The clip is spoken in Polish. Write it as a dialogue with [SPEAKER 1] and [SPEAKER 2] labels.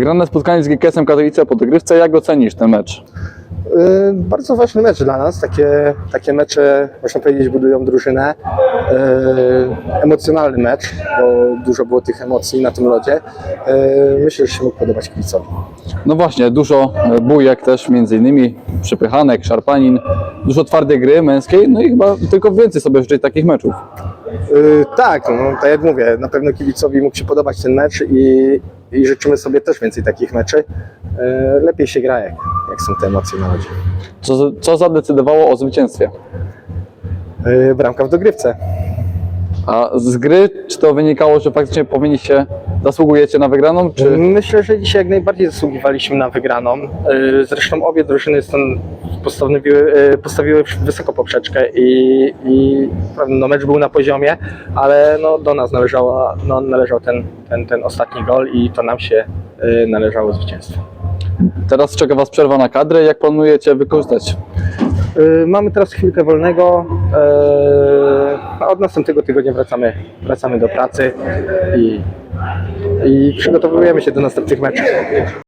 [SPEAKER 1] Wygrane spotkanie z GKS-em Katowice po dogrywce. Jak ocenisz ten mecz?
[SPEAKER 2] Y, Bardzo ważny mecz dla nas. Takie, takie mecze, można powiedzieć, budują drużynę. Y, Emocjonalny mecz, bo dużo było tych emocji na tym lodzie. Y, Myślę, że się mógł podobać kibicowi.
[SPEAKER 1] No właśnie, dużo bujek też, między innymi przypychanek, szarpanin, dużo twardej gry męskiej, no i chyba tylko więcej sobie życzyć takich meczów.
[SPEAKER 2] Y, Tak, no, tak jak mówię, na pewno kibicowi mógł się podobać ten mecz i, i życzymy sobie też więcej takich meczy. Y, Lepiej się gra, jak, jak są te emocje na lodzie.
[SPEAKER 1] Co, co zadecydowało o zwycięstwie?
[SPEAKER 2] Y, Bramka w dogrywce.
[SPEAKER 1] A z gry, czy to wynikało, że faktycznie powinniście, zasługujecie na wygraną, czy...
[SPEAKER 2] Myślę, że dzisiaj jak najbardziej zasługiwaliśmy na wygraną. Yy, Zresztą obie drużyny stąd postawiły, yy, postawiły wysoko poprzeczkę i, i no, mecz był na poziomie, ale no, do nas należała, no, należał ten, ten, ten ostatni gol i to nam się yy, należało zwycięstwo.
[SPEAKER 1] Teraz czeka Was przerwa na kadrę, jak planujecie wykorzystać?
[SPEAKER 2] Yy, Mamy teraz chwilkę wolnego. a Od następnego tygodnia wracamy, wracamy do pracy i, i przygotowujemy się do następnych meczów.